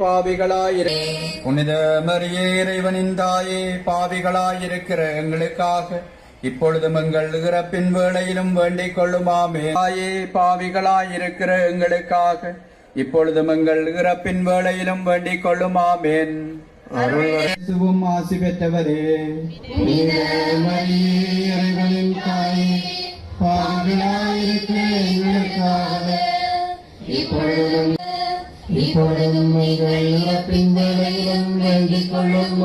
பாவிகளாயிரு. புனித மரியே இறைவனின் தாயே பாவிகளாயிருக்கிற எங்களுக்காக இப்பொழுதும் எங்கள் இறப்பின் வேளையிலும் வேண்டிக் கொள்ளுமாமே. தாயே பாவிகளாயிருக்கிற எங்களுக்காக இப்பொழுதும் எங்கள் இறப்பின் வேளையிலும் வேண்டிக் கொள்ளுமாமேன். அருள்வரசுவும் ஆசி பெற்றவரே. இறைவனின் தாயே பாவிகளாயிருக்கிற எங்களுக்காக இப்பொழுதும் இப்பொழுதும் எங்கள் இறப்பின் வேளையிலும் வேண்டிக் கொள்ளும்.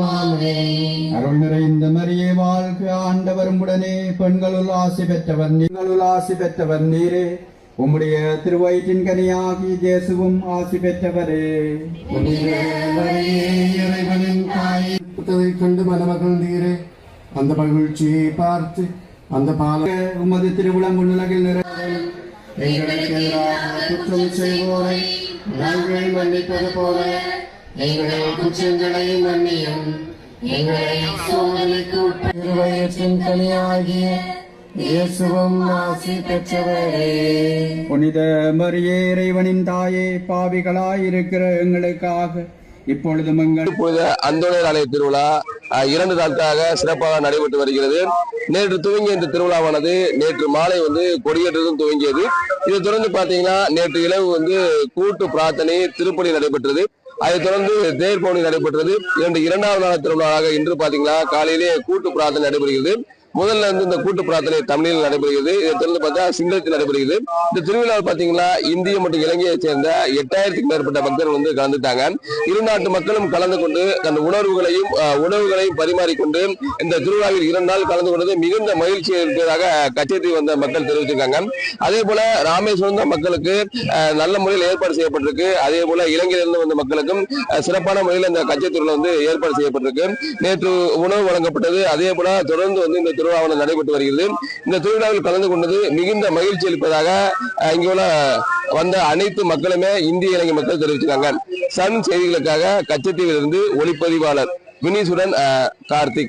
அருள் நிறைந்த மரியே வாழ்க. ஆண்டவரும் உடனே பெண்களுள் ஆசி பெற்றவர் நீங்களுள் ஆசி பெற்றவர் நீரே. உம்முடைய திருவயிற்றின் கனியாகி இயேசுவும் ஆசி பெற்றவரே. இறைவனின் கண்டு மனமகிழ்ந்தீரே அந்த மகிழ்ச்சியை பார்த்து அந்த பால உமது திருவிழம் உலகில் நிறை எங்களுக்கு எதிராக குற்றம் செய்வோரை. நாங்கள் மன்னிப்பது போல எங்கள் குற்றங்களை மன்னியும். எங்களை சோதனைக்கு உட்பயத்தின் கனியாகிய இயேசுவும் ஆசி பெற்றவரே. புனித மரியே இறைவனின் தாயே பாவிகளாயிருக்கிற எங்களுக்காக இப்பொழுதும் எங்கள் புனித அந்தோனியர் ஆலய திருவிழா இரண்டு நாட்களாக சிறப்பாக நடைபெற்று வருகிறது. நேற்று துவங்கிய இந்த திருவிழாவானது நேற்று மாலை வந்து கொடியேற்றதும் துவங்கியது. இதைத் தொடர்ந்து பாத்தீங்கன்னா நேற்று இரவு வந்து கூட்டு பிரார்த்தனை திருப்பணி நடைபெற்றது. அதைத் தொடர்ந்து தேர் பவுனி நடைபெற்றது. இரண்டு இரண்டாவது நாள் திருவிழாவாக இன்று பாத்தீங்கன்னா காலையிலே கூட்டு பிரார்த்தனை நடைபெறுகிறது. முதல்ல வந்து இந்த கூட்டு பிரார்த்தனை தமிழில் நடைபெறுகிறது. இதை தொடர்ந்து பார்த்தா சிங்களத்தில் நடைபெறுகிறது. இந்த திருவிழாவில் பாத்தீங்களா இந்திய மற்றும் இலங்கையை சேர்ந்த எட்டாயிரத்துக்கும் மேற்பட்ட பக்தர்கள் வந்து கலந்துட்டாங்க. இரு நாட்டு மக்களும் கலந்து கொண்டு தன் உணர்வுகளையும் உணவுகளையும் பரிமாறிக்கொண்டு இந்த திருவிழாவில் இரண்டு நாள் கலந்து கொண்டது மிகுந்த மகிழ்ச்சி இருப்பதாக கச்சேரி வந்த மக்கள் தெரிவிச்சிருக்காங்க அதே போல ராமேஸ்வரம் தான் மக்களுக்கு நல்ல முறையில் ஏற்பாடு செய்யப்பட்டிருக்கு. அதே போல இலங்கையிலிருந்து வந்த மக்களுக்கும் சிறப்பான முறையில் இந்த கச்சேரி வந்து ஏற்பாடு செய்யப்பட்டிருக்கு. நேற்று உணவு வழங்கப்பட்டது. அதே போல தொடர்ந்து வந்து இந்த திருவிழாவானது நடைபெற்று வருகிறது. இந்த திருவிழாவில் கலந்து கொண்டது மிகுந்த மகிழ்ச்சி அளிப்பதாக இங்குள்ள வந்த அனைத்து மக்களுமே இந்திய இலங்கை மக்கள் தெரிவிச்சிருக்காங்க. சன் செய்திகளுக்காக கச்சத்தீவிலிருந்து ஒளிப்பதிவாளர் வினீசுடன் கார்த்திக்.